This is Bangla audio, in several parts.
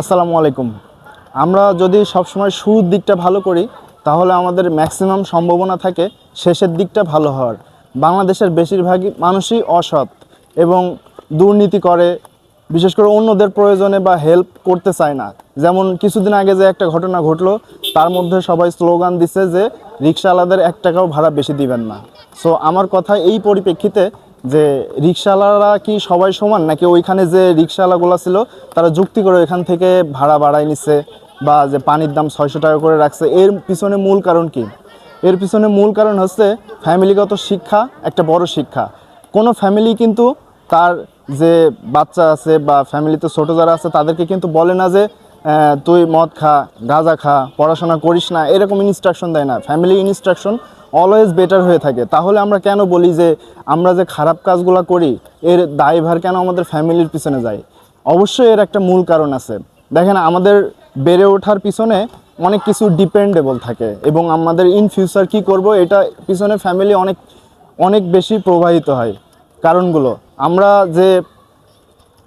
আসসালামু আলাইকুম। আমরা যদি সবসময় শুরুর দিকটা ভালো করি, তাহলে আমাদের ম্যাক্সিমাম সম্ভাবনা থাকে শেষের দিকটা ভালো হওয়ার। বাংলাদেশের বেশিরভাগই মানুষই অসৎ এবং দুর্নীতি করে, বিশেষ করে অন্যদের প্রয়োজনে বা হেল্প করতে চায় না। যেমন কিছুদিন আগে যে একটা ঘটনা ঘটলো, তার মধ্যে সবাই স্লোগান দিছে যে রিক্সাওয়ালাদের এক টাকাও ভাড়া বেশি দিবেন না। সো আমার কথা এই পরিপ্রেক্ষিতে যে রিক্সাওয়ালারা কি সবাই সমান? নাকি ওইখানে যে রিক্সাওয়ালাগুলো ছিল, তারা যুক্তি করে এখান থেকে ভাড়া বাড়ায় নিচ্ছে বা যে পানির দাম ছয়শো টাকা করে রাখছে? এর পিছনে মূল কারণ কি? এর পিছনে মূল কারণ হচ্ছে ফ্যামিলিগত শিক্ষা, একটা বড় শিক্ষা। কোনো ফ্যামিলি কিন্তু তার যে বাচ্চা আছে বা ফ্যামিলিতে ছোটো যারা আছে, তাদেরকে কিন্তু বলে না যে তুই মদ খা, গাঁজা খা, পড়াশোনা করিস না। এরকম ইনস্ট্রাকশন দেয় না। ফ্যামিলি ইনস্ট্রাকশন অলওয়েজ বেটার হয়ে থাকে। তাহলে আমরা কেন বলি যে, আমরা যে খারাপ কাজগুলো করি, এর দায়ভার কেন আমাদের ফ্যামিলির পিছনে যায়? অবশ্যই এর একটা মূল কারণ আছে। দেখেন, আমাদের বেড়ে ওঠার পিছনে অনেক কিছু ডিপেন্ডেবল থাকে এবং আমাদের ইন ফিউচার কি করব, এটা পিছনে ফ্যামিলি অনেক অনেক বেশি প্রবাহিত হয়। কারণগুলো, আমরা যে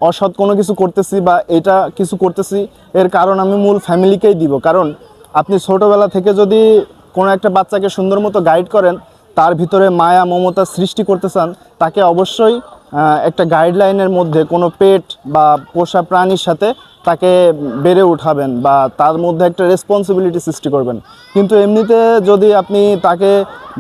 অসৎ কোনো কিছু করতেছি বা এটা কিছু করতেছি, এর কারণ আমি মূল ফ্যামিলিকেই দিব। কারণ, আপনি ছোটোবেলা থেকে যদি কোনো একটা বাচ্চাকে সুন্দর মতো গাইড করেন, তার ভিতরে মায়া, মমতা সৃষ্টি করতে চান, তাকে অবশ্যই একটা গাইডলাইনের মধ্যে কোনো পেট বা পোষা প্রাণীর সাথে তাকে বেড়ে উঠাবেন বা তার মধ্যে একটা রেসপন্সিবিলিটি সৃষ্টি করবেন। কিন্তু এমনিতে যদি আপনি তাকে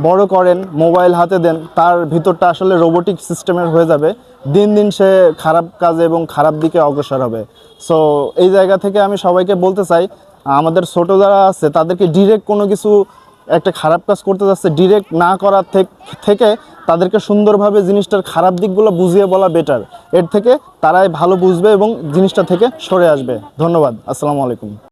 বড় করেন মোবাইল হাতে দেন, তার ভিতরটা আসলে রোবোটিক সিস্টেমের হয়ে যাবে। দিন দিন সে খারাপ কাজে এবং খারাপ দিকে অগ্রসর হবে। সো এই জায়গা থেকে আমি সবাইকে বলতে চাই আমাদের ছোটো যারা আছে, তাদেরকে ডিরেক্ট কোনো কিছু একটা খারাপ কাজ করতে যাচ্ছে ডিরেক্ট না করার থেক- তাদেরকে সুন্দরভাবে জিনিসটার খারাপ দিকগুলো বুঝিয়ে বলা বেটার এর থেকে তারাই ভালো বুঝবে এবং জিনিসটা থেকে সরে আসবে। ধন্যবাদ। আসসালামু আলাইকুম।